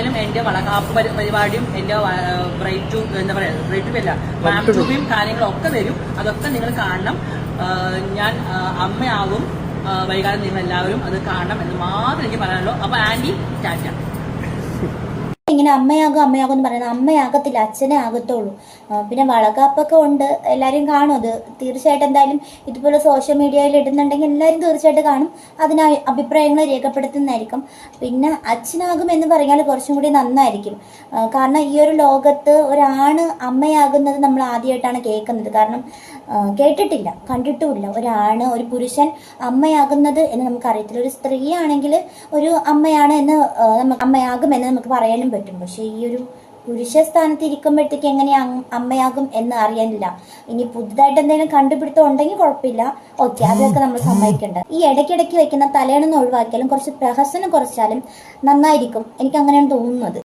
എന്തായാലും എന്റെ വളകാപ്പ് പരി- പരിപാടിയും എന്റെ ബ്രൈറ്റ് എന്താ പറയാ ബ്രൈറ്റ് അല്ല മാപ്റ്റൂബിയും കാര്യങ്ങളും ഒക്കെ വരും. അതൊക്കെ നിങ്ങൾ കാണണം. ഞാൻ അമ്മയാകും അമ്മയാവും വൈകാതെ നിങ്ങൾ എല്ലാവരും അത് കാണണം എന്ന് മാത്രം എനിക്ക് പറയാനുള്ളൂ. അപ്പൊ ആന്റി ടാറ്റ. ഇങ്ങനെ അമ്മയാകും അമ്മയാകും എന്ന് പറയുന്നത് അമ്മയാകത്തില്ല അച്ഛനെ ആകത്തുള്ളൂ. പിന്നെ വളകാപ്പൊക്കെ ഉണ്ട് എല്ലാവരും കാണും അത്. തീർച്ചയായിട്ടും എന്തായാലും ഇതുപോലെ സോഷ്യൽ മീഡിയയിൽ ഇടുന്നുണ്ടെങ്കിൽ എല്ലാവരും തീർച്ചയായിട്ടും കാണും. അതിന് അഭി- അഭിപ്രായങ്ങൾ രേഖപ്പെടുത്തുന്നതായിരിക്കും. പിന്നെ അച്ഛനാകും എന്ന് പറഞ്ഞാൽ കുറച്ചും കൂടി നന്നായിരിക്കും. കാരണം ഈ ഒരു ലോകത്ത് ഒരാണ് അമ്മയാകുന്നത് നമ്മൾ ആദ്യമായിട്ടാണ് കേൾക്കുന്നത്. കാരണം കേട്ടിട്ടില്ല കണ്ടിട്ടുമില്ല. ഒരാണ് ഒരു പുരുഷൻ അമ്മയാകുന്നത് എന്ന് നമുക്കറിയത്തില്ല. ഒരു സ്ത്രീയാണെങ്കിൽ ഒരു അമ്മയാണ് എന്ന് നമുക്ക് അമ്മയാകും എന്ന് നമുക്ക് പറയാനും പറ്റും. പക്ഷെ ഈ ഒരു പുരുഷ സ്ഥാനത്ത് ഇരിക്കുമ്പോഴത്തേക്ക് എങ്ങനെ അമ്മയാകും എന്ന് അറിയാനില്ല. ഇനി പുതുതായിട്ട് എന്തെങ്കിലും കണ്ടുപിടുത്തം ഉണ്ടെങ്കിൽ കുഴപ്പമില്ല. ഓക്കെ അതൊക്കെ നമ്മൾ സമ്മതിക്കേണ്ടത്. ഈ ഇടയ്ക്കിടയ്ക്ക് വെക്കുന്ന തലയണെന്ന് ഒഴിവാക്കിയാലും കുറച്ച് പ്രഹസനം കുറച്ചാലും നന്നായിരിക്കും. എനിക്ക് അങ്ങനെയാണ് തോന്നുന്നത്.